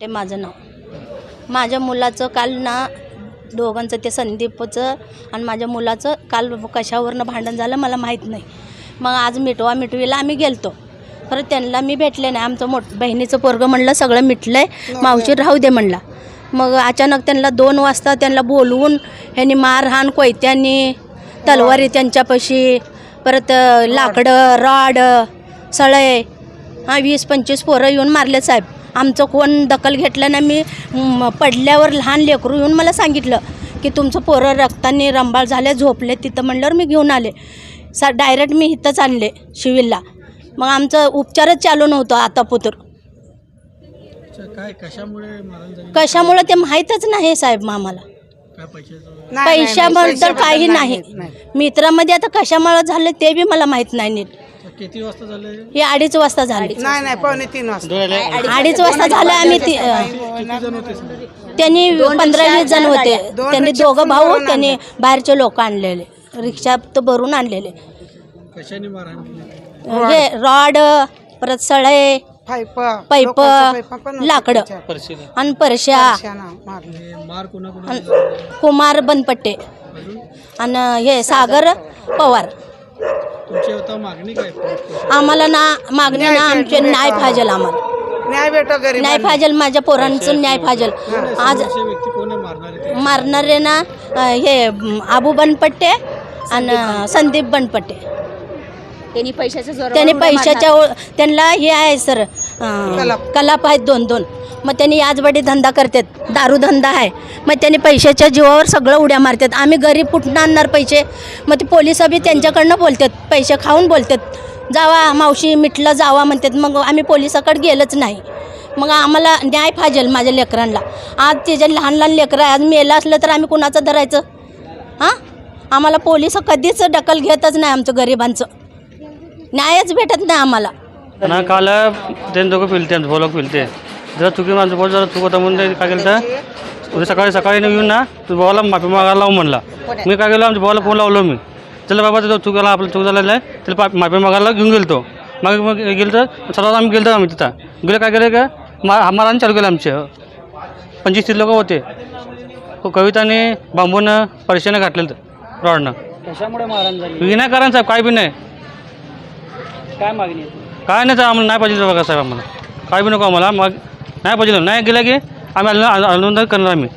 हे माझं नाव. माझ्या मुलाचं काल ना दोघांचं ते संदीपचं आणि माझ्या मुलाचं काल कशावरनं भांडण झालं मला माहीत नाही. मग आज मिटवा मिटवीला आम्ही गेलतो. खरं त्यांना मी भेटले नाही. आमचं मोठ बहिणीचं पोरगं म्हणलं सगळं मिटलं आहे मावशी राहू दे म्हणला. मग अचानक त्यांना दोन वाजता त्यांना बोलवून ह्यांनी मारहाण कोयत्यांनी तलवारी त्यांच्यापाशी परत लाकडं रॉड सळे हां वीस पंचवीस पोरं येऊन मारले साहेब. आमचं कोण दखल घेतलं नाही मी पडल्यावर लहान लेकरू येऊन मला सांगितलं की तुमचं पोरं रक्ताने रंबाळ झाले झोपले तिथं म्हणल्यावर मी घेऊन आले. सा डायरेक्ट मी इथंच आणले शिविलला. मग आमचं उपचारच चालू नव्हतं आता पुतर. अच्छा, काय कशामुळे मारण झाली? कशामुळं ते माहीतच नाही साहेब आम्हाला. पैशाबद्दल काही नाही. मित्रामध्ये आता कशामुळं झालं ते बी मला माहीत नाही नीट. किती वाजता झालं हे? अडीच वाजता झाले. नाही नाही पावणे तीन वाजता. अडीच वाजता झालं आम्ही ती अं, किती जण होते सर? त्यांनी पंधरा वीस जण होते. त्यांनी दोघं भाऊ त्यांनी बाहेरचे लोक आणलेले. रिक्षा तर भरून आणलेले. कशाने मारहाण केली हे रॉड परत सळे पाईप लाकडं त्याच्यात. आणि परश्या. मारली. हे मार आणि कुमार बनपट्टे. अजून? आणि हे सागर पवार. तुमची आता मागणी काय पोलीस स्टेशन? आम्हाला ना मागणी ना आमचे न्याय पाहिजेल आम्हाला. न्याय भेटो गरीब न्याय पाहिजेल माझ्या पोरांचं न्याय पाहिजेल आज समोरचे व्यक्ती कोण आहे मारणारे ते? मारणारे ना अं, हे आबू बनपट्टे आणि संदीप. बनपट्टे. त्यांनी पैशाच्या जोरावर त्याने उड्या पैशाच्या मारतात. ओ- त्यांना हे आहे सर अं, कलाप. कलाप आहेत दोन दोन मग त्यांनी याचबडी धंदा करतात. दारू धंदा आहे. मग त्यांनी पैशाच्या जीवावर सगळं उड्या मारतात. आम्ही गरीब कुठून आणणार पैसे? मग ते पोलीस बी त्यांच्याकडनं बोलतात. पैसे खाऊन बोलतात. जावा मावशी मिटलं जावा म्हणतात. मग आम्ही पोलिसाकडे गेलंच नाही. मग आम्हाला न्याय पाहिजेल माझ्या लेकरांना. आज त्याच्या लहान लहान लेकरं आहे. आज मेलं असलं तर आम्ही कुणाचं धरायचं? हां? आम्हाला पोलीस कधीच दखल घेतच नाही आमचं गरिबांचं. न्यायच भेटत नाही आम्हाला. ना काल ते दोघं फिरते बोलक फिरते. जर चुकी माझं बोल जरा चुक होता म्हणून काय केलं तर? उद्या सकाळी सकाळी येऊन ना तू भावाला माफी मागायला लावू म्हणला. मी काय केलं आमच्या भावाला फोन लावलो मी. चला बाबा तो चूक झाला आपलं चूक झालेलं आहे त्याला पा- माफी मागायला घेऊन गेलो तो मग मग गेलो तर सर्वात आम्ही गेलो आम्ही तिथं. गेलो काय केलं का? मा मारायला चालू केलं आमचे. पंचवीस तीस लोक होते. कविताने बांबून पैशाने घातलेलं रॉडनं. कशामुळे मारहाण झाली? विनाकारण साहेब काय बी नाही. काय मागणी काय नाही तर आम्हाला नाही पाहिजे बघा साहेब आम्हाला. काय बी नको आम्हाला. मग नाही पाहिजे नाही गेलं की आम्ही आंदोलन करणार आम्ही.